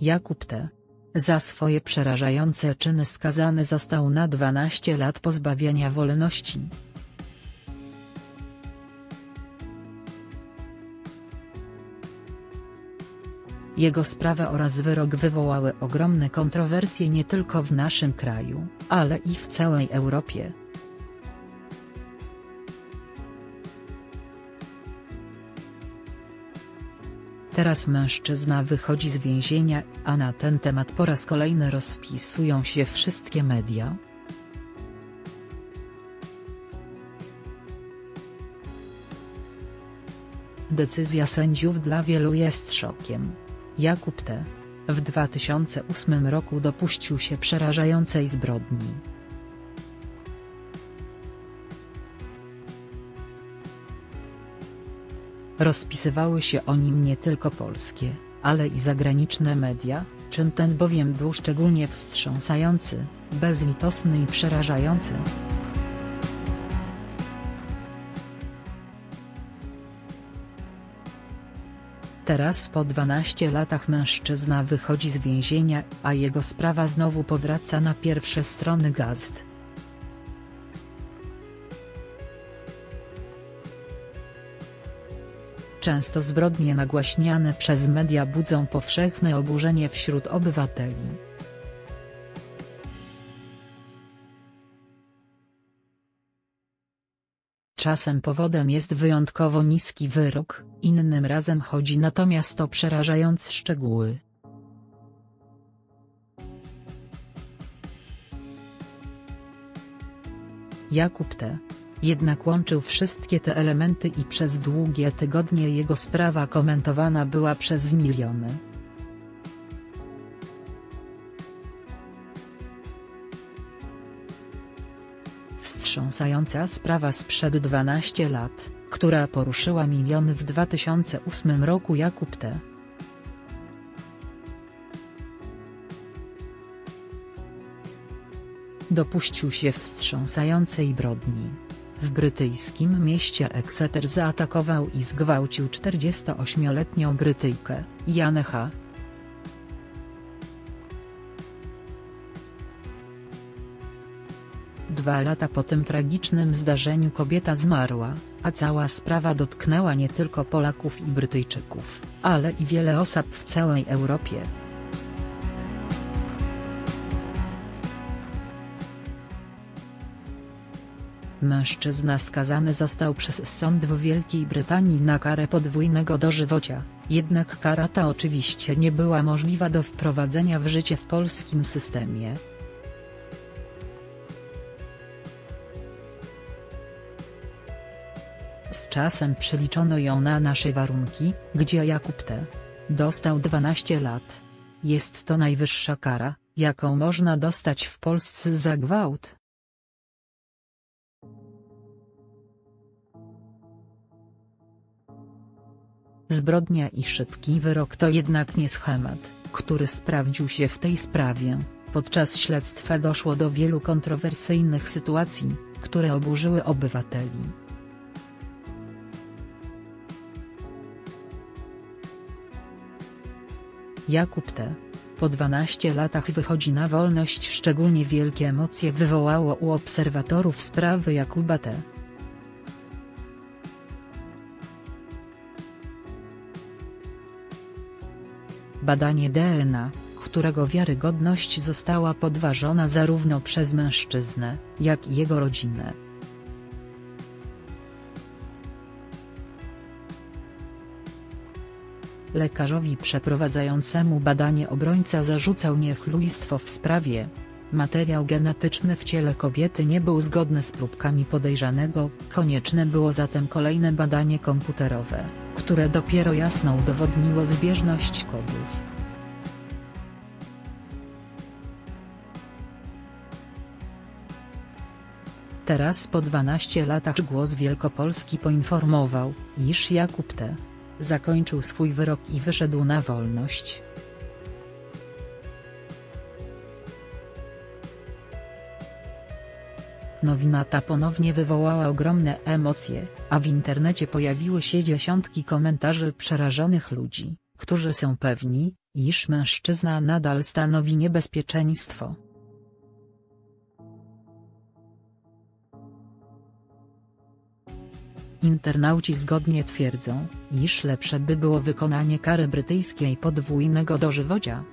Jakub T. Za swoje przerażające czyny skazany został na 12 lat pozbawienia wolności. Jego sprawa oraz wyrok wywołały ogromne kontrowersje nie tylko w naszym kraju, ale i w całej Europie. Teraz mężczyzna wychodzi z więzienia, a na ten temat po raz kolejny rozpisują się wszystkie media. Decyzja sędziów dla wielu jest szokiem. Jakub T. w 2008 roku dopuścił się przerażającej zbrodni. Rozpisywały się o nim nie tylko polskie, ale i zagraniczne media, czyn ten bowiem był szczególnie wstrząsający, bezlitosny i przerażający. Teraz po 12 latach mężczyzna wychodzi z więzienia, a jego sprawa znowu powraca na pierwsze strony gazet. Często zbrodnie nagłaśniane przez media budzą powszechne oburzenie wśród obywateli. Czasem powodem jest wyjątkowo niski wyrok, innym razem chodzi natomiast o przerażające szczegóły. Jakub T. Jednak łączył wszystkie te elementy i przez długie tygodnie jego sprawa komentowana była przez miliony. Wstrząsająca sprawa sprzed 12 lat, która poruszyła miliony w 2008 roku Jakub T. Dopuścił się wstrząsającej brodni. W brytyjskim mieście Exeter zaatakował i zgwałcił 48-letnią Brytyjkę, Janę H. Dwa lata po tym tragicznym zdarzeniu kobieta zmarła, a cała sprawa dotknęła nie tylko Polaków i Brytyjczyków, ale i wiele osób w całej Europie. Mężczyzna skazany został przez sąd w Wielkiej Brytanii na karę podwójnego dożywocia, jednak kara ta oczywiście nie była możliwa do wprowadzenia w życie w polskim systemie. Z czasem przeliczono ją na nasze warunki, gdzie Jakub T. dostał 12 lat. Jest to najwyższa kara, jaką można dostać w Polsce za gwałt. Zbrodnia i szybki wyrok to jednak nie schemat, który sprawdził się w tej sprawie. Podczas śledztwa doszło do wielu kontrowersyjnych sytuacji, które oburzyły obywateli. Jakub T. Po 12 latach wychodzi na wolność szczególnie wielkie emocje wywołało u obserwatorów sprawy Jakuba T. Badanie DNA, którego wiarygodność została podważona zarówno przez mężczyznę, jak i jego rodzinę. Lekarzowi przeprowadzającemu badanie obrońca zarzucał niechlujstwo w sprawie. Materiał genetyczny w ciele kobiety nie był zgodny z próbkami podejrzanego, konieczne było zatem kolejne badanie komputerowe, które dopiero jasno udowodniło zbieżność kodów. Teraz po 12 latach Głos Wielkopolski poinformował, iż Jakub T. zakończył swój wyrok i wyszedł na wolność. Nowina ta ponownie wywołała ogromne emocje, a w internecie pojawiły się dziesiątki komentarzy przerażonych ludzi. którzy są pewni, iż mężczyzna nadal stanowi niebezpieczeństwo. Internauci zgodnie twierdzą, iż lepsze by było wykonanie kary brytyjskiej podwójnego dożywocia,